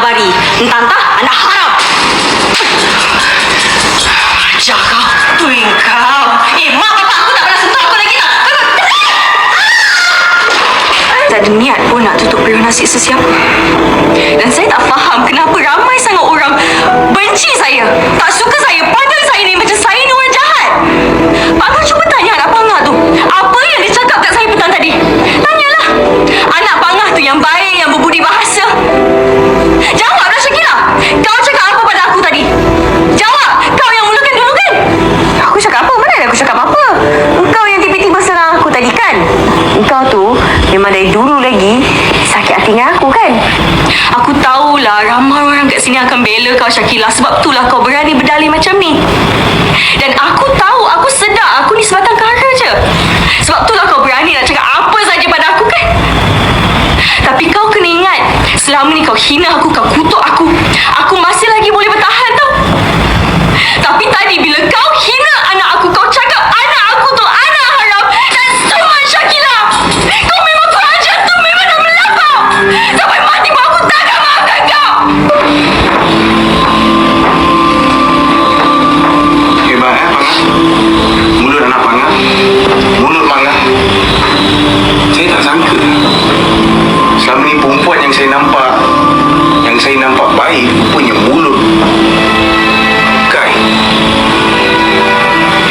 bari. Entah-entah, anak haram. Ajar kau. Tui kau. Eh, mak bapak aku tak pernah sentuh aku lagi tau. Tak ada niat pun nak tutup peluh nasi sesiapa. Dan saya tak faham kenapa ramai sangat orang benci saya. Memang dari dulu lagi sakit hati dengan aku kan? Aku tahulah ramai orang kat sini akan bela kau Syakila sebab itulah kau berani berdalih macam ni. Dan aku tahu, aku sedar aku ni sebatang kara je. Sebab itulah kau berani nak cakap apa saja pada aku kan? Tapi kau kena ingat, selama ni kau hina aku, kau kutuk aku. Aku baik Punya mulut. Kai.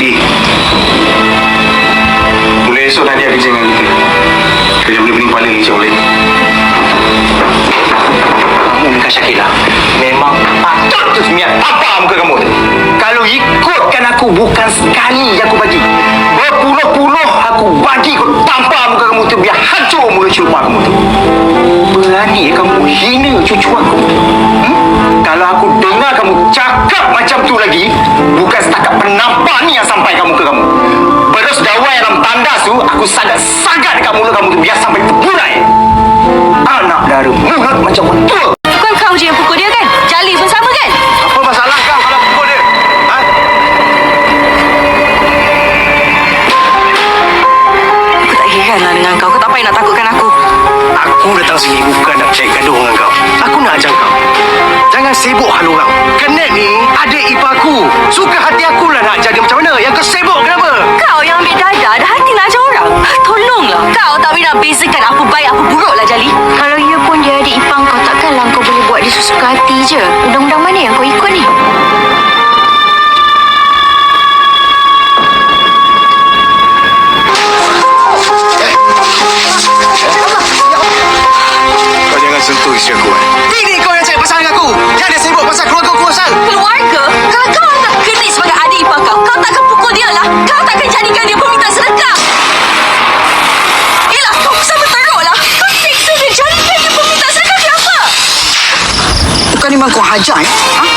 Eh. Mulai esok nanti ada kerja dengan kita? Kerja boleh pening kepala insya boleh? Kamu ni Kak Syakila Memang patut tu semiat tampar muka kamu tu. Kalau ikutkan aku bukan sekali yang aku bagi. Berpuluh-puluh aku bagi kau tampar muka kamu tu Biar hancur mulut celupar kamu tu. Berani kamu hina cucu aku Aku sagat-sagat dekat mulut kamu tu Biar sampai terburai Anak dara mulut macam betul Bukan kau je yang pukul dia kan? Jali pun sama kan? Apa masalah kau kalau pukul dia? Ha? Aku tak heran lah dengan kau. Kau tak payah nak takutkan aku. Aku datang sini bukan nak cek gaduh dengan kau. Aku nak ajar kau. Jangan sibuk hal orang. Kenet ni adik ipar aku. Suka hati aku lah nak jadi macam mana. Yang kau sibuk kenapa? Kau yang ambil dada ada hati nak ajar orang. Tolonglah. Kau nak bezakan apa baik apa buruk lah Jali. Kalau ia pun dia adik ipang kau takkanlah kau boleh buat dia sesuka hati je. Undang-undang mana yang kau ikut siksa dia jadikan dia peminta sedekah kenapa?